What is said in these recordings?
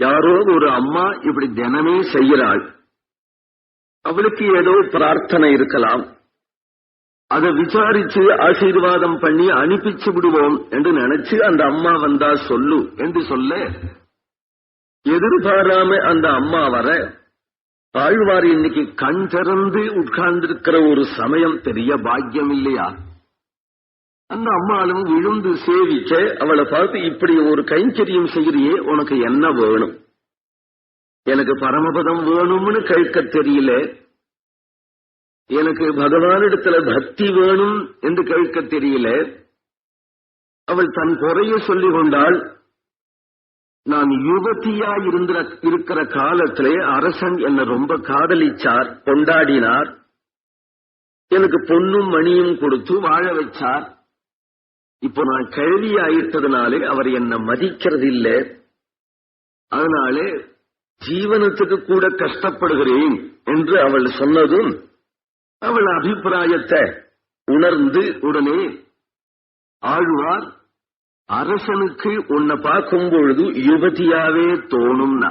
யாரோ ஒரு அம்மா இப்படி தினமே செய்கிறாள். அவளுக்கு ஏதோ பிரார்த்தனை இருக்கலாம். அதை விசாரிச்சு ஆசீர்வாதம் பண்ணி அனுப்பிச்சு விடுவோம் என்று நினைச்சு அந்த அம்மா வந்தா சொல்லு என்று சொல்ல எதிர்பாராம அந்த அம்மா வர ஆழ்வார் இன்னைக்கு கண் திறந்து உட்கார்ந்திருக்கிற ஒரு சமயம் தெரிய பாக்கியம் இல்லையா? அந்த அம்மாளும் விழுந்து சேவிக்க அவளை பார்த்து இப்படி ஒரு கைங்கரியம் செய்கிறியே உனக்கு என்ன வேணும்? எனக்கு பரமபதம் வேணும்னு கேட்க தெரியல. எனக்கு பகவானிடத்துல பக்தி வேணும் என்று கேட்க தெரியல. அவள் தன் குறைய சொல்லிக் கொண்டாள் நான் யுவதியா இருந்த இருக்கிற காலத்திலே அரசன் என்னை ரொம்ப காதலிச்சார் கொண்டாடினார். எனக்கு பொண்ணும் மணியும் கொடுத்து வாழ வச்சார். இப்போ நான் கழுவி ஆயிட்டதுனாலே அவர் என்னை மதிக்கிறது இல்லை அதனாலே ஜீவனத்துக்கு கூட கஷ்டப்படுகிறேன் என்று அவள் சொன்னதும் அவள் அபிப்பிராயத்தை உணர்ந்து உடனே ஆழ்வார் அரசனுக்கு உன்னை பார்க்கும் பொழுது யுவதியாவே தோணும்னா.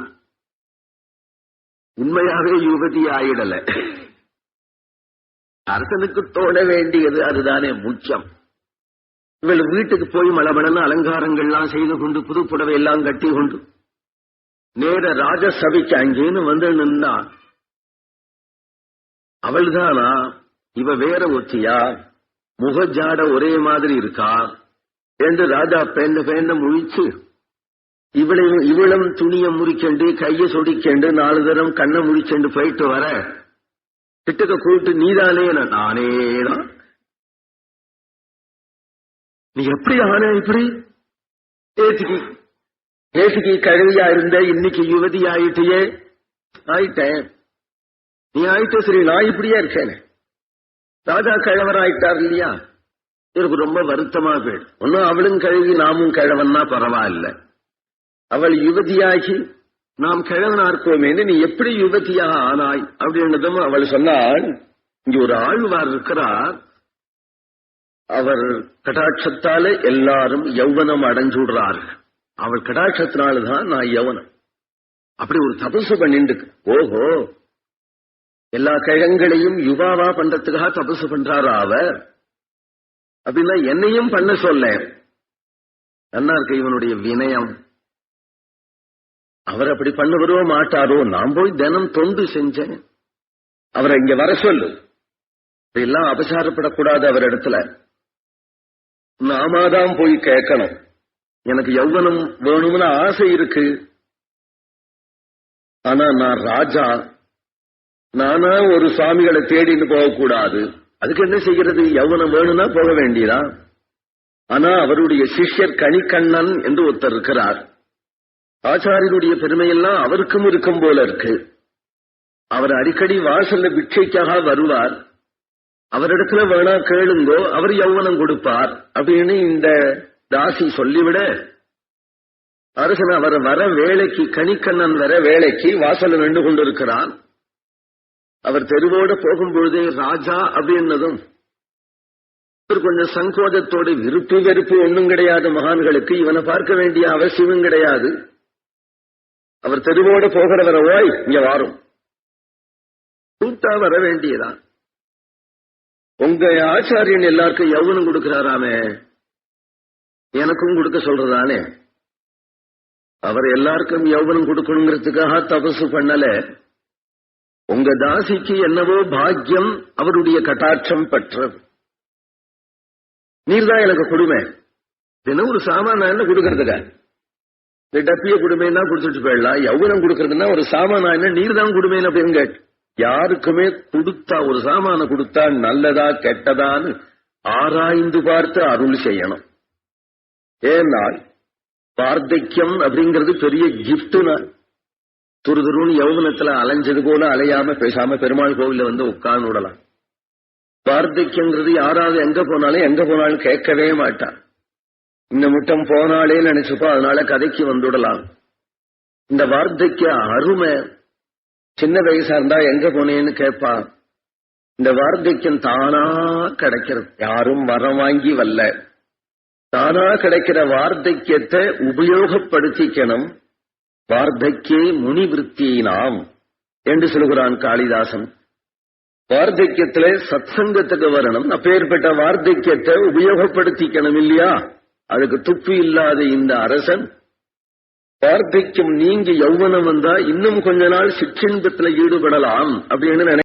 உண்மையாவே யுவதி ஆயிடல அரசனுக்கு தோண வேண்டியது அதுதானே முக்கியம். இவள் வீட்டுக்கு போய் மலமளன்னு அலங்காரங்கள்லாம் செய்து கொண்டு புது புடவை எல்லாம் கட்டி கொண்டு நேர ராஜசபைக்கு அங்கேன்னு வந்து நின்னா அவள்தானா? இவ வேற ஒத்தியா முகஜாட ஒரே மாதிரி இருக்கா? என்று ராஜா பேண்ட பேண்ட முழிச்சு இவளையும் இவளும் துணிய முறிக்கண்டு கைய சொடிக்கண்டு நாலு தரம் கண்ண முழிச்சண்டு போயிட்டு வர. கிட்டக்க கூப்பிட்டு நீதானே நானேதான் நீ எப்படி ஆன இப்படி? ஏசுகி ஏசுகி கழுவியா இருந்த இன்னைக்கு யுவதி ஆயிட்டியே ஆயிட்டேன். நீ ஆயிட்ட சரி நான் இப்படியே இருக்கேன். ராஜா கழவர் ஆயிட்டார் இல்லையா? எனக்கு ரொம்ப வருத்தமா போயிடும். ஒன்னும் அவளும் கழுவி நாமும் கிழவன்னா பரவாயில்ல. அவள் யுவதியாகி நாம் கிழவனா இருக்கோமேன்னு நீ எப்படி யுவதியாக ஆனாய்? அப்படின்றதும் அவள் சொன்னாள். இங்க ஒரு ஆழ்வார் இருக்கிறார். அவர் கடாட்சத்தால எல்லாரும் யௌவனம் அடைஞ்சுடுறார்கள். அவள் கடாட்சத்தினால்தான் நான் யவனம். அப்படி ஒரு தபசு பண்ணிட்டு ஓஹோ எல்லா கிழங்களையும் யுவாவா பண்றதுக்காக தபசு பண்றாரா அவர்? அப்படின்னா என்னையும் பண்ண சொல்ல. நல்லா இருக்கு இவனுடைய வினயம். அவர் அப்படி பண்ணுவரோ மாட்டாரோ நான் போய் தினம் தொண்டு செஞ்சேன். அவரை இங்க வர சொல்லு. எல்லாம் அபசாரப்படக்கூடாது அவர் இடத்துல. நாமாதான் போய் கேட்கணும். எனக்கு யௌவனம் வேணும்னு ஆசை இருக்கு. ஆனா நான் ராஜா. நானா ஒரு சுவாமிகளை தேடின்னு போகக்கூடாது. அதுக்கு என்ன செய்கிறது யௌவனம் வேணும்னா போக வேண்டியதா? ஆனா அவருடைய சிஷ்யர் கணிக்கண்ணன் என்று ஒருத்தர் இருக்கிறார். ஆச்சாரியனுடைய பெருமையெல்லாம் அவருக்கும் இருக்கும் போல இருக்கு. அவர் அடிக்கடி வாசல்ல பிட்சைக்காக வருவார். அவரிடத்துல வேணா கேளுங்கோ அவர் யௌவனம் கொடுப்பார் அப்படின்னு இந்த தாசி சொல்லிவிட அரசன் அவர் வர வேலைக்கு கணிக்கண்ணன் வர வேலைக்கு வாசல்ல நின்று கொண்டிருக்கிறான். அவர் தெருவோட போகும்பொழுதே ராஜா அப்படின்னதும் கொஞ்சம் சங்கோஜத்தோடு விருப்பு வெறுப்பு ஒண்ணும் கிடையாது மகான்களுக்கு. இவனை பார்க்க வேண்டிய அவசியமும் கிடையாது. அவர் தெருவோட போகிறவரை ஓய் இங்க வாரும். கூட்டா வர வேண்டியதான். உங்க ஆச்சாரியன் எல்லாருக்கும் யௌவனம் கொடுக்கிறாராமே. எனக்கும் கொடுக்க சொல்றதானே? அவர் எல்லாருக்கும் யௌவனம் கொடுக்கணுங்கிறதுக்காக தபசு பண்ணல. உங்க தாசிக்கு என்னவோ பாக்கியம் அவருடைய கட்டாட்சம் பெற்றது. நீர்தான் எனக்கு கொடுமை. தினம் ஒரு சாமான என்ன கொடுக்கறதுக்கா இந்த டப்பிய கொடுமைன்னா கொடுத்துட்டு போயிடலாம். யௌவனம் கொடுக்கறதுன்னா ஒரு சாமான என்ன? நீர் தான் கொடுமைன்னு அப்படின்னு கேட்டு யாருக்குமே கொடுத்தா ஒரு சாமான கொடுத்தா நல்லதா கெட்டதான்னு ஆராய்ந்து பார்த்து அருள் செய்யணும். ஏனால் வார்த்தக்கியம் அப்படிங்கிறது பெரிய துருதுருன்னு யௌவனத்துல அலைஞ்சது போல அலையாம பேசாம பெருமாள் கோவில்ல வந்து உட்கார்ந்து விடலாம். வார்த்தக்கியங்கிறது யாராவது எங்க போனாலும் எங்க போனாலும் கேட்கவே மாட்டான் இந்த முட்டம் போனாலே நினைச்சுப்போ அதனால கதைக்கு வந்துடலாம் இந்த வார்த்தைக்கு அருமை சின்ன வயசா இருந்தா எங்க போனேன்னு கேட்பா. இந்த வார்த்தைக்கும் தானா கிடைக்கிறது. யாரும் வரம் வாங்கி வல்ல. தானா கிடைக்கிற வார்த்தைக்கியத்தை உபயோகப்படுத்திக்கணும். வார்த்தைக்கே முனிவிருத்தியினாம் என்று சொல்கிறான் காளிதாசன். வார்த்தக்கியத்துல சத்சங்கத்துக்கு வரணும். அப்பேற்பட்ட வார்த்தக்கியத்தை உபயோகப்படுத்திக்கணும் இல்லையா? அதுக்கு துப்பு இல்லாத இந்த அரசன் வார்த்தைக்கும் நீங்க யௌவனம் வந்தா இன்னும் கொஞ்ச நாள் சிற்றின்பத்துல ஈடுபடலாம் அப்படின்னு நினை